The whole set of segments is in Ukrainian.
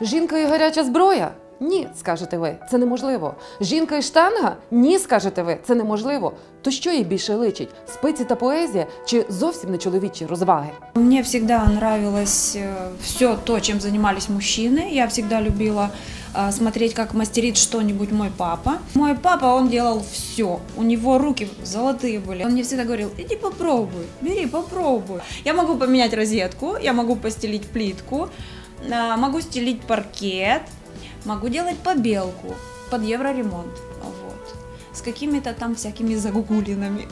Жінка і гаряча зброя? Ні, скажете ви, це неможливо. Жінка і штанга? Ні, скажете ви, це неможливо. То що їй більше личить? Спиці та поезія чи зовсім не чоловічі розваги? Мне всегда нравилось все то, чем занимались мужчины. Я всегда любила э, смотреть, как мастерит что-нибудь мой папа. Мой папа, он делал все. У него руки золотые были. Он мне всегда говорил, иди попробуй, бери, попробуй. Я могу поменять розетку, я могу постелить плитку, э, могу стелить паркет, могу делать побелку под евроремонт. Вот. С какими-то там всякими загугулинами.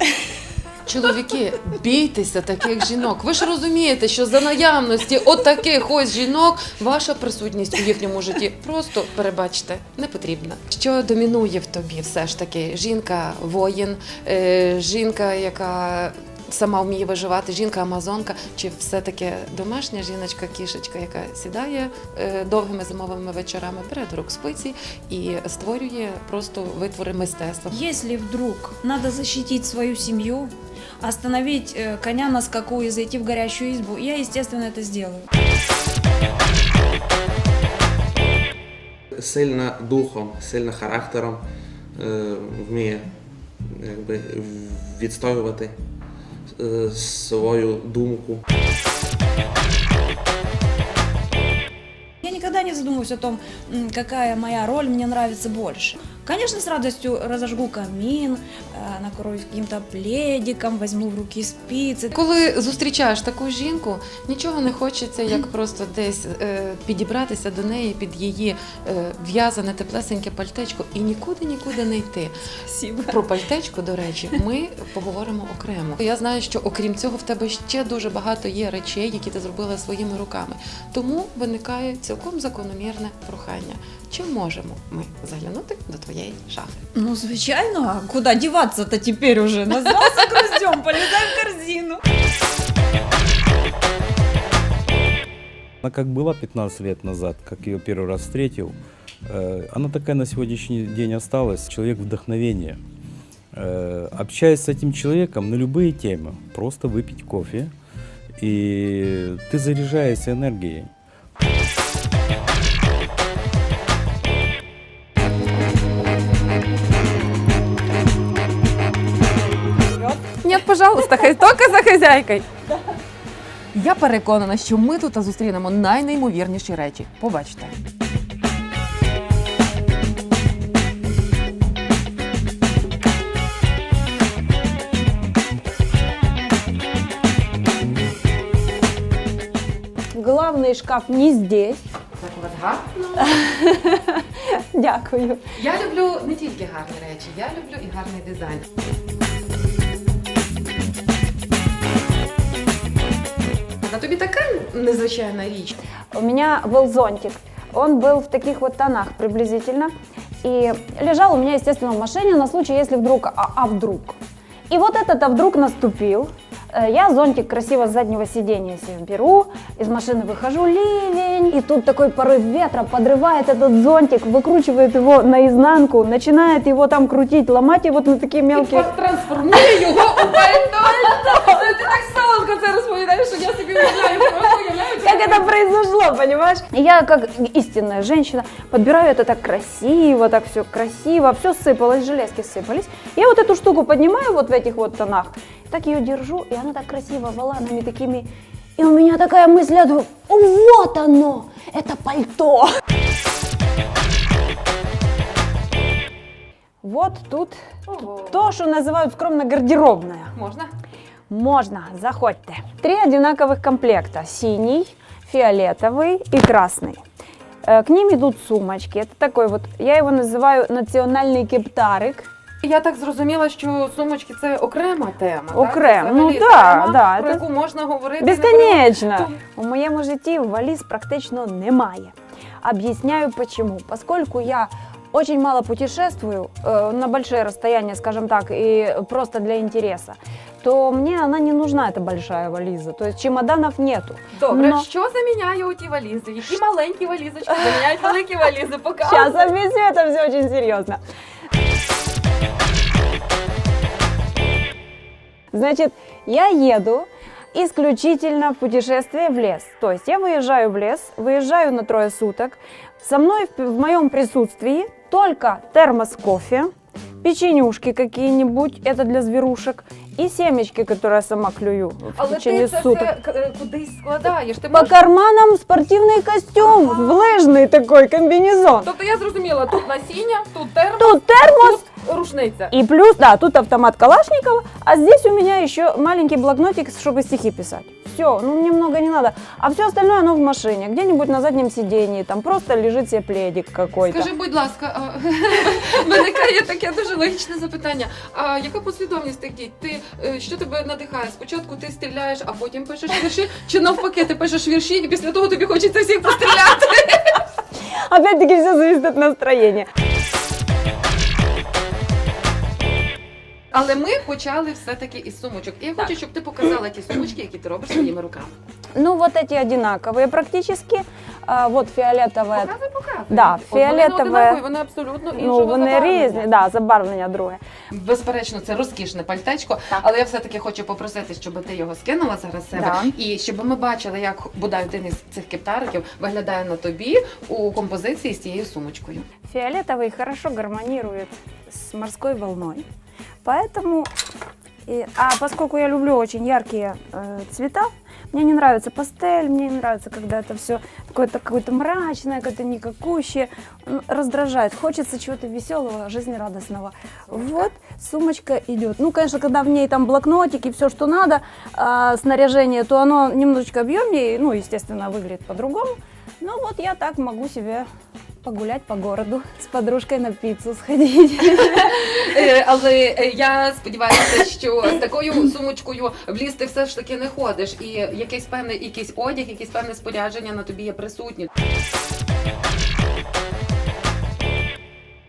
Чоловіки, бійтеся таких жінок. Ви ж розумієте, що за наявності отаких ось жінок ваша присутність у їхньому житті просто перебачте не потрібна. Що домінує в тобі, все ж таки, жінка воїн, е, жінка, яка сама вміє виживати, жінка амазонка, чи все-таки домашня жіночка, кішечка, яка сідає е, довгими зимовими вечорами, бере до рук спиці і створює просто витвори мистецтва. Если вдруг надо защитить свою семью, остановить э, коня на скаку и зайти в горящую избу, я, естественно, это сделаю. сильна духом, сильна характером, е, вміє якби, відстоювати свою думку. Я никогда не задумываюсь о том, какая моя роль мне нравится больше. Конечно, с радостью разожгу камин, э, накроюсь каким-то пледиком, возьму в руки спицы. Коли зустрічаєш таку жінку, нічого не хочеться, як просто десь е, підібратися до неї під її е, в'язане теплесеньке пальтечко і нікуди нікуди не йти. Спасибо. Про пальтечко, до речі, ми поговоримо окремо. Я знаю, що окрім цього в тебе ще дуже багато є речей, які ти зробила своїми руками. Тому виникає цілком закономірне прохання. Чи можемо ми заглянути до твоєї шафи? Ну, звичайно, а куда деваться-то теперь уже? Назвался гроздем, полезай в корзину. Она как была 15 лет назад, как ее первый раз встретил, э, она такая на сегодняшний день осталась, человек вдохновения. Э, Общаясь с этим человеком на любые темы, просто выпить кофе, и ты заряжаешься энергией. Пожалуйста, хай тільки за хазяйкою. Я переконана, що ми тут зустрінемо найнеймовірніші речі. Побачите. Главный шкаф не здесь. Так у вас гарно. Дякую. Я люблю не тільки гарні речі, я люблю і гарний дизайн. А тобі така незвичайна річ. У меня был зонтик. Он был в таких вот тонах приблизительно. И лежал у меня, естественно, в машине на случай, если вдруг, а, а вдруг. И вот этот-то вдруг наступил. Э, Я зонтик красиво с заднего сиденья себе беру, из машины выхожу, ливень, и тут такой порыв ветра подрывает этот зонтик, выкручивает его наизнанку, начинает его там крутить, ломать его на такие мелкие... Трансформує його у пальто. Ти так солодко це розповідаєш, що я собі уявляю, просто уявляю. Как это произошло, понимаешь? И Я, как истинная женщина, подбираю это так красиво, так все красиво, все сыпалось, железки сыпались. Я вот эту штуку поднимаю вот в этих вот тонах, так ее держу, и она так красиво воланами такими. И у меня такая мысль, я думаю, «О, вот оно, это пальто. Вот тут то, что называют скромно гардеробная. Можна? Можно, заходьте. Три одинаковых комплекта. Синий, фиолетовый и красный. Э, К ним идут сумочки. Это такой вот, я его называю национальный кептарик. Я так зрозуміла, що сумочки це окрема тема. Окрем, так? ну Взагалі да, тема, да, про це- яку можна говорити. не Бесконечно. У моєму житті валіз практично немає. Объясняю почему. Поскольку я очень мало путешествую э, на большие расстояния, скажем так, и просто для интереса, то мне она не нужна, эта большая вализа. То есть чемоданов нету. Добре, Но- що заміняє у ті валізи? Які маленькі валізочки заміняють великі валізи? Показуй. Сейчас объясню, это все очень серьезно. Значит, я еду, исключительно путешествие в лес. То есть я выезжаю в лес, выезжаю на трое суток. Со мной в, в моем присутствии только термос кофе, печенюшки какие-нибудь, это для зверушек, и семечки, которые я сама клюю в Але течение ти це суток. все е, кудись складаєш. Ти По можеш... карманам спортивный костюм, в лыжный такой комбинезон. Тобто я зрозуміла, тут насіння, тут термос, Тут термос, тут рушниця. И плюс, да, тут автомат Калашникова, а здесь у меня еще маленький блокнотик, чтобы стихи писать. Все, ну немного не надо. А все остальное оно в машине, где-нибудь на заднем сидении, там просто лежит себе пледик какой-то. Скажи, будь ласка, а, виникає таке дуже логічне запитання. А яка послідовність таких? Ти е, що тебе надихає? Спочатку ти стріляєш, а потім пишеш вірші, чи навпаки, ти пишеш вірші, і після того тобі хочеться всіх постріляти? Опять-таки все зависит от настроения. Але ми почали все-таки із сумочок. І я хочу, щоб ти показала ті сумочки, які ти робиш своїми руками. Ну вот эти одинаковые практически. А, вот фиолетовая. Показуй, показуй. Да, От вони не фіолетове. одинакові, вони абсолютно іншого Ну, вони забарвлення. різні, да, забарвлення друге. Безперечно, це розкішне пальтечко, Так. але я все-таки хочу попросити, щоб ти його скинула зараз з себе, Да. і щоб ми бачили, як бодай один із цих кептариків виглядає на тобі у композиції з цією сумочкою. Фиолетовый хорошо гармонирует с морской волной. Поэтому, и- а поскольку я люблю очень яркие э, цвета, мне не нравится пастель, мне не нравится, когда это все какое-то какое-то мрачное, какое-то никакущее, м, раздражает. Хочется чего-то веселого, жизнерадостного. Вот сумочка идет. Ну, конечно, когда в ней там блокнотик и все, что надо, а, снаряжение, то оно немножечко объемнее, ну, естественно, выглядит по-другому. Ну вот я так могу себе погулять по городу с подружкой на пиццу сходить. Е, Але е, я сподіваюся, що з такою сумочкою в ліс ти все ж таки не ходиш, і якийсь певний якийсь одяг, якесь певне спорядження на тобі є присутні.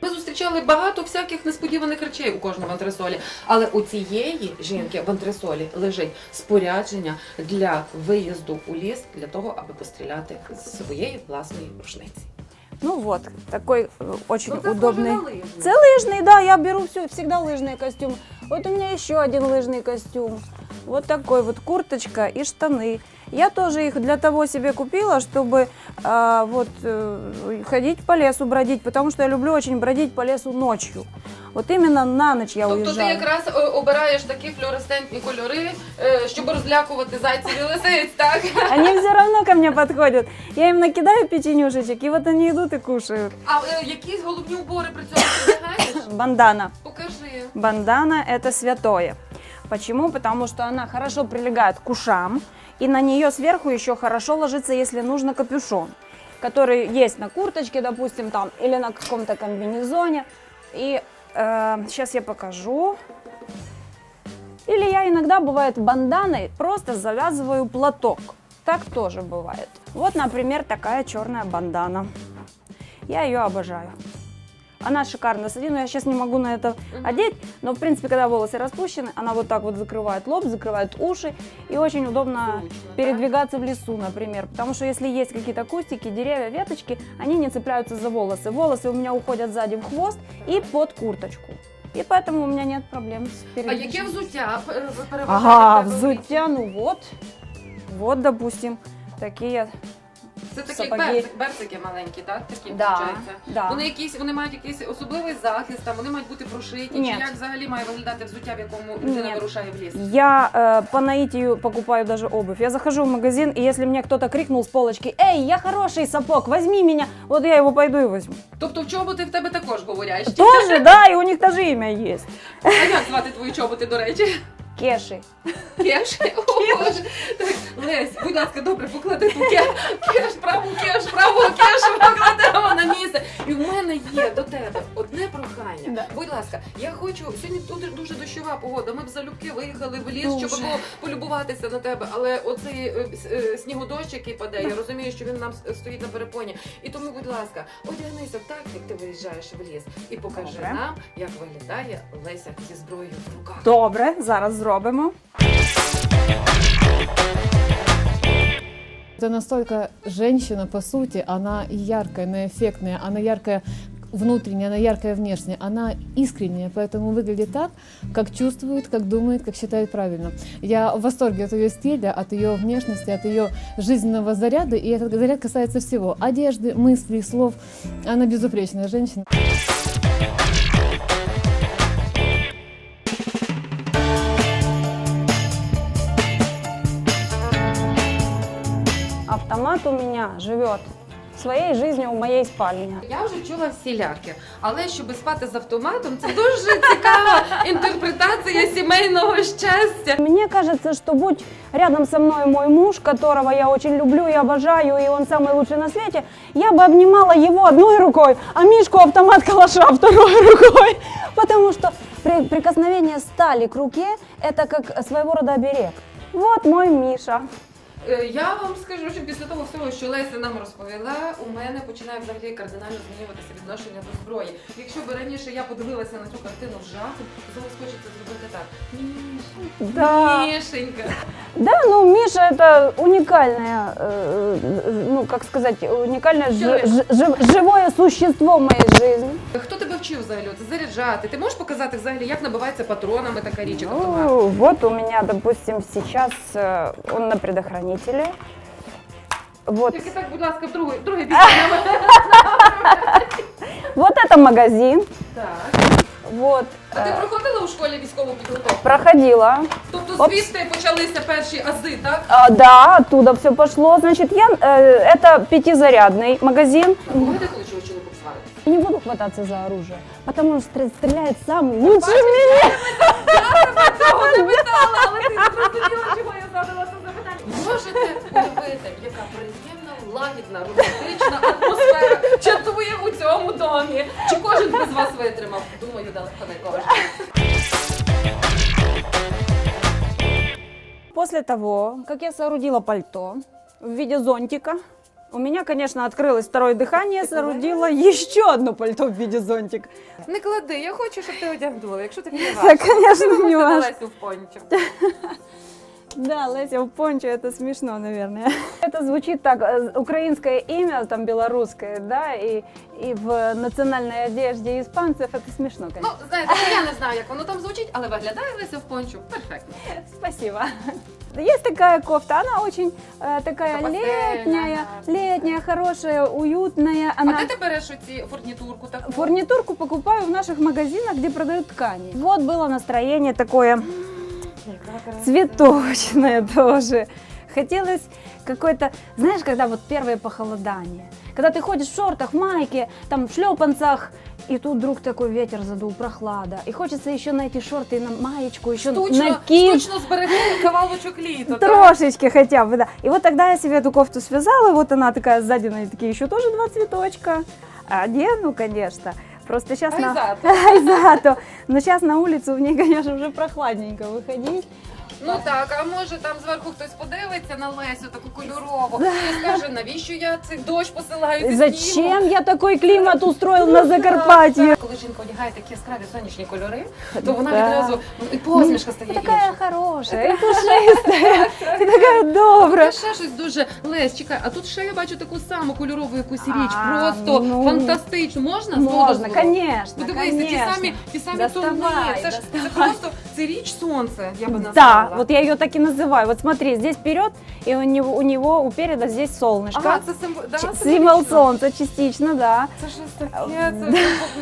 Зустрічали багато всяких несподіваних речей у кожному антресолі, але у цієї жінки в антресолі лежить спорядження для виїзду у ліс для того, аби постріляти з своєї власної рушниці. Ну вот, такой э, очень Ну, це удобный. схоже на лижі. Це лыжный, да, я беру все, всегда лыжные костюмы. Вот у меня еще один лыжный костюм. Вот такой вот курточка и штаны. Я тоже их для того себе купила, чтобы а, вот э, ходить по лесу, бродить, потому что я люблю очень бродить по лесу ночью. Вот именно на ночь я Тобто ти уезжаю. якраз е, обираєш такі флуоресцентні кольори, е, щоб розлякувати зайців і лисиць, так? Они все равно ко мне подходят. Я им накидаю печенюшечек, и вот они идут и кушают. А е, якісь головні убори при цьому ти вдягаєш? Бандана. Покажи. Бандана – это святое. Почему? Потому что она хорошо прилегает к ушам, И на нее сверху еще хорошо ложится, если нужно, капюшон, который есть на курточке, допустим, там, или на каком-то комбинезоне. И сейчас я покажу. Или я иногда, бывает, банданой просто завязываю платок. Так тоже бывает. Вот, например, такая черная бандана. Я ее обожаю. Она шикарно сидит, но я сейчас не могу на это одеть. Но, в принципе, когда волосы распущены, она вот так вот закрывает лоб, закрывает уши. И очень удобно Зручно, передвигаться в лесу, например. Потому что если есть какие-то кустики, деревья, веточки, они не цепляются за волосы. Волосы у меня уходят сзади в хвост и под курточку. И поэтому у меня нет проблем А передвижением. яке взуття переважає? Ага, взуття, ну вот. Вот, допустим, такие. Це такі сапоги. берцик, берцики маленькі, так? Такі Да, виходить? да. Вони якісь, вони мають якийсь особливий захист, там вони мають бути прошиті. Ні. Чи як взагалі має виглядати взуття, в якому людина Ні. вирушає в ліс? Я э, по наитию покупаю даже обувь. Я захожу в магазин, и если мне кто-то крикнул с полочки, «Эй, я хороший сапог, возьми меня!» Вот я его пойду и возьму. Тобто в чоботи в тебе також говорять. Тоже, да, и у них тоже имя есть. А як звати твої чоботи, до речі? Кеши. Кеш? О, Боже. Так, Лесь, будь ласка, добре, поклади ту кеш, кеш, праву кеш, праву кеш, покладемо на місце. І в мене є до тебе одне прохання. Да. Будь ласка, я хочу, сьогодні тут дуже дощова погода, ми б залюбки виїхали в ліс, Дуже. щоб було полюбуватися на тебе, але оцей е, с- е, снігодощ, який паде, я розумію, що він нам с- стоїть на перепоні. І тому, будь ласка, одягнися так, як ти виїжджаєш в ліс, і покажи Добре. нам, як виглядає Леся зі зброєю в руках. Добре, зараз зробимо. Это настолько женщина, по сути, она и яркая, она эффектная, она яркая внутренняя, она яркая внешне, она искренняя, поэтому выглядит так, как чувствует, как думает, как считает правильно. Я в восторге от ее стиля, от ее внешности, от ее жизненного заряда, и этот заряд касается всего. Одежды, мыслей, слов. Она безупречная женщина. Автомат у меня живет своей жизнью в моей спальне. Я вже чула всіляке, але щоб спати з автоматом, це дуже цікава інтерпретація сімейного щастя. Мне кажется, что будь рядом со мной мой муж, которого я очень люблю и обожаю, и он самый лучший на свете, я бы обнимала его одной рукой, а Мишку автомат калаша второй рукой. Потому что при- прикосновение стали к руке – это как своего рода оберег. Вот мой Миша. Е, Я вам скажу, що після того всього, що Леся нам розповіла, у мене починає взагалі кардинально змінюватися відношення до зброї. Якщо б раніше я подивилася на цю картину в жаху, зараз хочеться зробити так. Міша, Да. Мішенька. Да, ну Миша это унікальна. э, ну как сказать, уникальное жи- Человек. жи- жи- живое существо в моей жизни. Хто тебе вчив взагалі от заряджати? Ти можеш показати взагалі, як набивається патронами така річ, як автомат? Ну, вот у меня, допустим, сейчас э, он на предохранителе. Вот, Тільки так, будь ласка, в другий, другий бік. нами. вот это магазин. Так. Вот. А ти э, проходила у школі військову підготовку? проходила. Тобто Опс. звідти почалися перші ази, так? А, да, оттуда все пошло. Значит, я, э, это пятизарядный магазин. Давайте коли чого чоловіку сварити. Я не буду хвататься за оружие, потому что стр- стреляет сам лучше меня. Цього не питала, але ти зрозуміла, чого я задала це запитання. Можете уявити, яка приємна, лагідна, романтична атмосфера чатує у цьому домі. Чи кожен без вас витримав? Думаю, далеко не кожен. После того, как я соорудила пальто в виде зонтика, у меня, конечно, открылось второе дыхание, соорудила еще одно пальто в виде зонтик. Не клади, я хочу, щоб ти одягнула. Якщо тобі не Да, важко. конечно, Ти не важко. В пончо. Да, Леся в пончо, это смешно, наверное. Это звучит так, э, украинское имя, там, белорусское, да, и, и в национальной одежде испанцев это смешно, Ну, конечно. знаєте, я не знаю, як воно там звучить, але виглядає Леся в пончо. Перфектно. Спасибо. Есть такая кофта, она очень э, такая Такая пастельная, летняя, да. летняя, хорошая, уютная. Она... А де ти береш оці фурнітурку таку? Фурнитурку покупаю в наших магазинах, где продают ткани. Вот было настроение такое цветочное тоже. Хотелось какой-то, знаешь, когда вот первое похолодание, когда ты ходишь в шортах, в майке, там в шлепанцах, и тут вдруг такой ветер задул, прохлада. И хочется еще на эти шорты, и на маечку, еще Штучно, накинуть. штучно зберегти кавалочок літа. так? Трошечки хотя бы, да. И вот тогда я себе эту кофту связала, вот она такая сзади, на ней такие еще тоже два цветочка. Одену, конечно. Просто сейчас Ай, на... зато. Ай, зато. Но сейчас на улицу в ней, конечно, уже прохладненько выходить. Ну так, а може там зверху хтось подивиться на Лесю таку кольорову і скаже, навіщо я цей дощ посилаю? Зачем я такой климат устроил на Закарпатье? Коли жінка одягає такі яскраві сонячні кольори, то вона відразу ну, і посмішка стає Такая інша. хорошая, и пушистая, и такая добрая. Це ще щось дуже Лесь, чекай, а тут ще я бачу таку саму кольорову якусь річ. А, Просто ну, фантастично. Можна з твого Можно, дозволу? конечно, Подивися, ті конечно. самі, ті самі Доставай, тони. Це ж це доставай. просто це річ сонце, я би назвала. Да, вот я ее так и называю. Вот смотри, здесь вперед, и у него, у него у переда здесь солнышко. Ага, це символ, да, Ч- символічно. Символ солнца частично, да. Це щось таке, це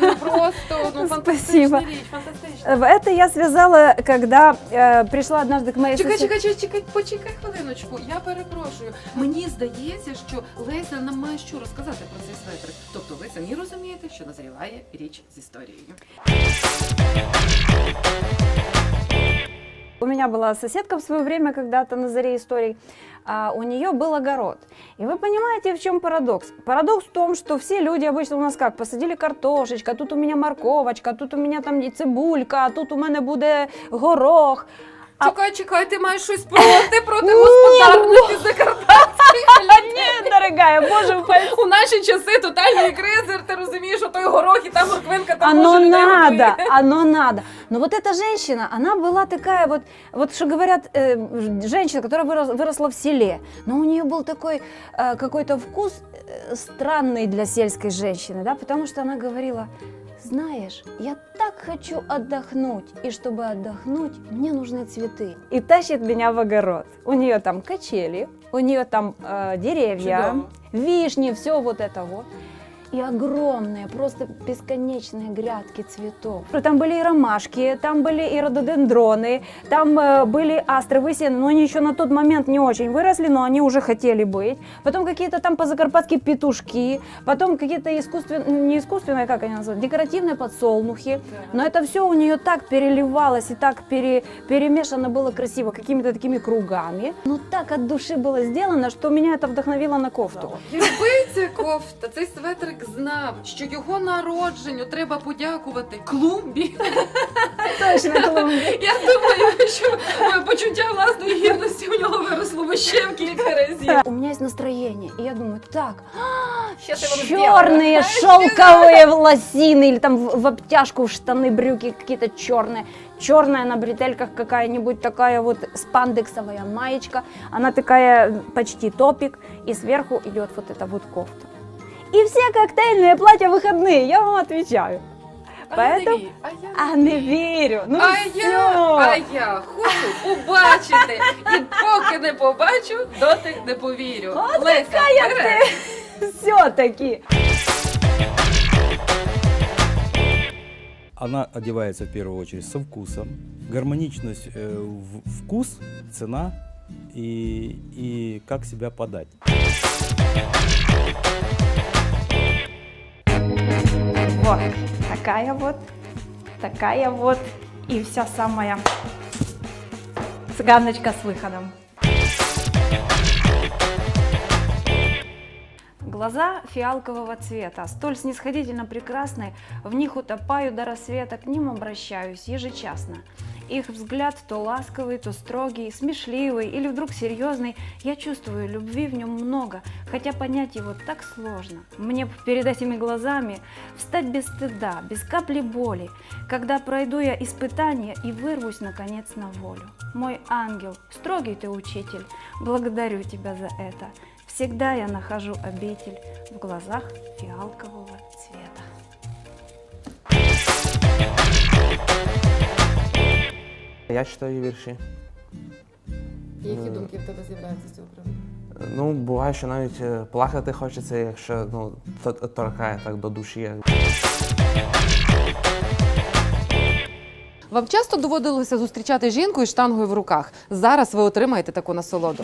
ну, просто ну, фантастична Спасибо. річ, фантастична. Э, Это я связала, когда э, пришла однажды к моей Чекай, соседке. чекай, чекай, чекай, почекай хвилиночку. Я перепрошую. Мені здається, що Леся нам має що розказати про цей светрик. Тобто ви самі розумієте, що назріває річ з історією. У меня была соседка в свое время когда-то на заре историй. а у нее был огород. И вы понимаете, в чем парадокс? Парадокс в том, что все люди обычно у нас как, посадили картошечка, тут у меня морковочка, тут у меня там і цибулька, а тут у мене буде горох. А- Чекай, чекай, ти маєш щось проти, проти господарності Закарпатської. Нет, дорогая, боже упаси. У наші часи тотальної кризи, ти розумієш, що той горох і та морквинка там Оно може людей надо, годує. оно надо. Но вот эта женщина, она была такая вот, вот что говорят, э, женщина, которая вырос- выросла в селе, но у нее был такой э, какой-то вкус э, странной для сельской женщины, да, потому что она говорила, знаешь, я так хочу отдохнуть, и чтобы отдохнуть, мне нужны цветы. И тащит меня в огород. У нее там качели, у нее там э, деревья, Чудово. вишни, все вот это вот. И огромные, просто бесконечные грядки цветов. Там были и ромашки, там были и рододендроны, там э, были астры, высеяны, но они еще на тот момент не очень выросли, но они уже хотели быть. Потом какие-то там позакарпатские петушки, потом какие-то искусственные, не искусственные, как они называют, декоративные подсолнухи. Но это все у нее так переливалось и так пере- перемешано было красиво, какими-то такими кругами. Ну так от души было сделано, что меня это вдохновило на кофту. Ця кофта, цей светрик знав, що його народженню треба подякувати клумбі. Точно, Колумбия. Я думаю, що е, почуття власної гідності у нього виросло би ще в кілька разів. У меня есть настроение, и я думаю, так, Щас я вам сделаю. черные шелковые лосины или там в, в обтяжку в штаны, брюки какие-то черные, черная на бретельках какая-нибудь такая вот спандексовая маечка, она такая почти топик, и сверху идет вот эта вот кофта. И все коктейльные платья выходные, я вам отвечаю. Поэтому... А я А не верю, ну А все. я, а я хочу побачити. І поки не побачу, доти не повірю. От Леся, какая вперед. ты все-таки. Она одевается в первую очередь со вкусом. Гармоничность, э, в- вкус, цена и, и как себя подать. Вот, такая вот, такая вот и вся самая цыганочка с выходом. Глаза фиалкового цвета, столь снисходительно прекрасны, в них утопаю до рассвета, к ним обращаюсь ежечасно. Их взгляд то ласковый, то строгий, смешливый или вдруг серьезный. Я чувствую, любви в нем много, хотя понять его так сложно. Мне перед этими глазами встать без стыда, без капли боли, когда пройду я испытание и вырвусь наконец на волю. Мой ангел, строгий ты учитель, благодарю тебя за это. Всегда я нахожу обитель в глазах фиалкового цвета. Я читаю вірші. Які думки в тебе з'являються з цього приводу? Ну, буває, що навіть е, плакати хочеться, якщо ну, торкає так до душі. Вам часто доводилося зустрічати жінку із штангою в руках. Зараз ви отримаєте таку насолоду.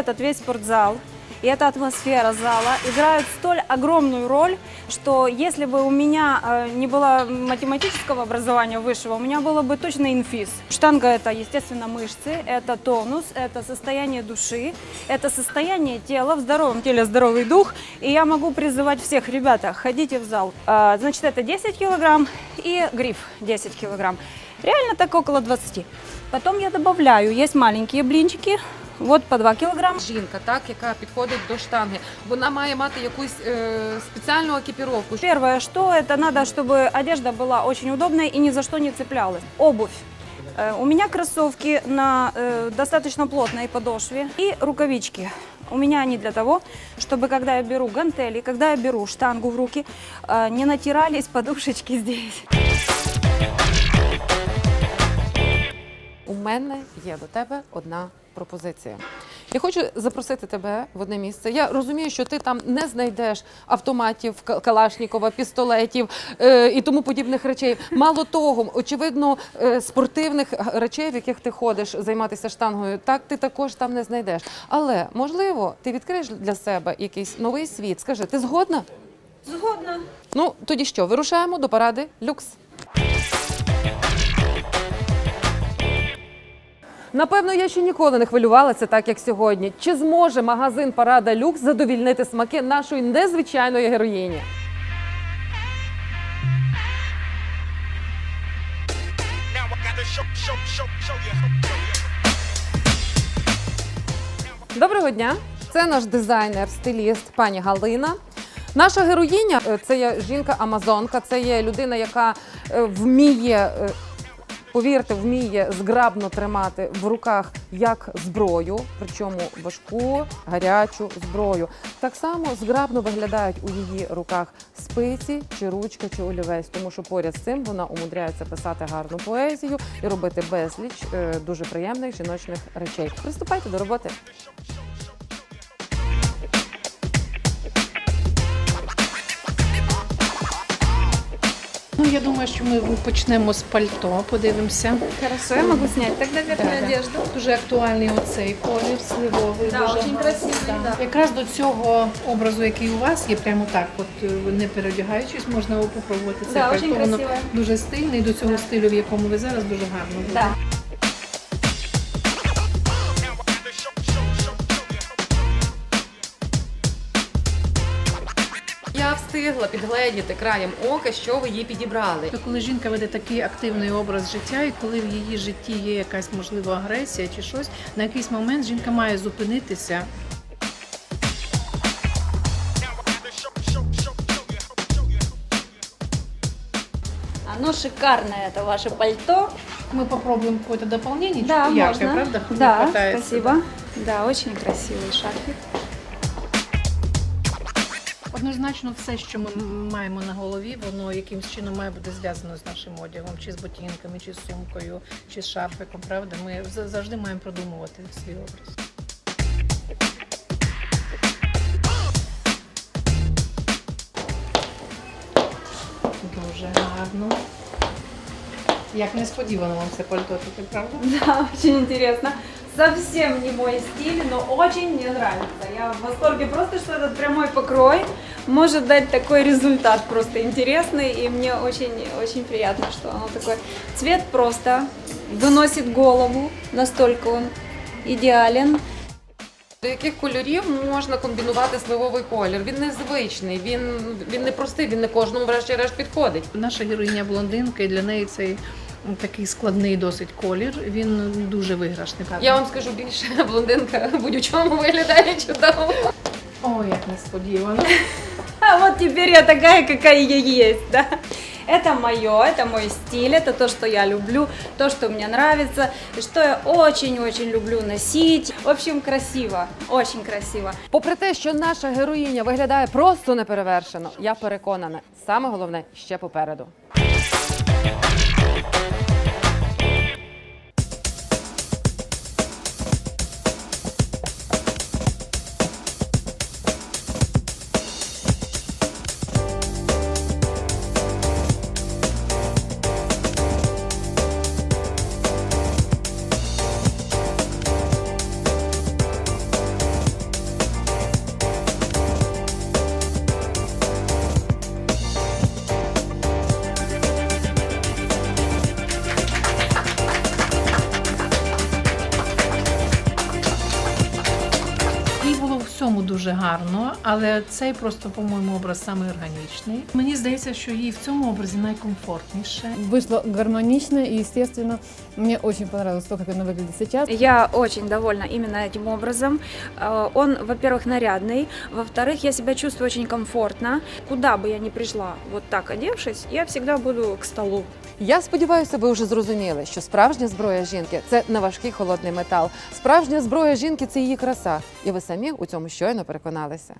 Этот весь спортзал и эта атмосфера зала играют столь огромную роль, что если бы у меня э, не было математического образования высшего, у меня было бы точно инфиз. Штанга это, естественно, мышцы, это тонус, это состояние души, это состояние тела, в здоровом теле здоровый дух. И я могу призывать всех, ребята, ходите в зал. А, Значит, это 10 килограмм и гриф 10 килограмм. Реально так около 20. Потом я добавляю, есть маленькие блинчики, вот по 2 килограмма. Жінка, так, яка підходить до штанги, вона має мати якусь е, спеціальну екіпіровку. Первое, что это надо, чтобы одежда была очень удобная и ни за что не цеплялась. Обувь. Э, У меня кроссовки на э, достаточно плотной подошве и рукавички. У меня они для того, чтобы когда я беру гантели, когда я беру штангу в руки, э, не натирались подушечки здесь. Мене є до тебе одна пропозиція. Я хочу запросити тебе в одне місце. Я розумію, що ти там не знайдеш автоматів, Калашнікова, пістолетів е, і тому подібних речей. Мало того, очевидно, е, спортивних речей, в яких ти ходиш займатися штангою, так ти також там не знайдеш. Але можливо, ти відкриєш для себе якийсь новий світ. Скажи, ти згодна? Згодна. Ну тоді що, вирушаємо до паради люкс. Напевно, я ще ніколи не хвилювалася так, як сьогодні. Чи зможе магазин Парада Люкс задовільнити смаки нашої незвичайної героїні? Доброго дня! Це наш дизайнер, стиліст, пані Галина. Наша героїня е, це є жінка-амазонка, це є людина, яка е, вміє. Повірте, вміє зграбно тримати в руках як зброю, причому важку, гарячу зброю. Так само зграбно виглядають у її руках спиці, чи ручка, чи олівець, тому що поряд з цим вона умудряється писати гарну поезію і робити безліч е, дуже приємних жіночних речей. Приступайте до роботи. Я думаю, що ми почнемо з пальто, подивимося. Хорошо, я могу снять тогда верхнюю Да, да. одежду. Дуже актуальний оцей колір сливовий. Да, дуже очень красивый, да. Якраз до цього образу, який у вас є, прямо так, от е, не переодягаючись, можна попробувати це Да, пальто. Воно дуже стильне і до цього стилю, в якому ви зараз, дуже гарно буде. Да. встигла підгледіти краєм ока, що ви їй підібрали. То коли жінка веде такий активний образ життя, і коли в її житті є якась можливо агресія чи щось, на якийсь момент жінка має зупинитися Now I gotta show, show, show, show you, show you. Оно шикарное, это ваше пальто. Мы попробуем какое-то дополнение, Да, чуть яркое, можно. правда? Не Да, хватает спасибо. Да, очень красивый шарфик. Однозначно, все, що ми маємо на голові, воно якимось чином має бути зв'язано з нашим одягом, чи з ботинками, чи з сумкою, чи з шарфиком. Правда, ми завжди маємо продумувати свій образ. Дуже гарно. Як несподівано вам це пальто таке, правда? Да, очень интересно. Совсем не мой стиль, но очень мне нравится. Я в восторге просто, что этот прямой покрой может дать такой результат просто интересный. И мне очень, очень приятно, что оно такой цвет просто выносит голову. Настолько он идеален. До яких кольорів можна комбінувати сливовий колір? Він незвичний, він, він не простий, він не кожному врешті-решт підходить. Наша героїня блондинка, і для неї цей такий складний досить колір. Він дуже виграшний. Я вам скажу більше, блондинка будь у чому виглядає чудово. О, як несподівано А вот теперь я такая, какая я есть, да. Это мое, это мой стиль, это то, что я люблю, то, что мне нравится, и что я очень-очень люблю носить. В общем, красиво, очень красиво. Попри те, що наша героїня виглядає просто неперевершено, я переконана, саме головне ще попереду. але цей просто, по-моєму, образ саме органічний. Мені здається, що їй в цьому образі найкомфортніше. Вышло гармонично и, естественно, мне очень понравилось то, как она выглядит сейчас. Я очень довольна именно этим образом. Э, Он, во-первых, нарядный, во-вторых, я себя чувствую очень комфортно. Куда бы я ни пришла вот так одевшись, я всегда буду к столу. Я сподіваюся, ви вже зрозуміли, що справжня зброя жінки це не важкий холодний метал. Справжня зброя жінки це її краса. І ви самі у цьому щойно переконалися.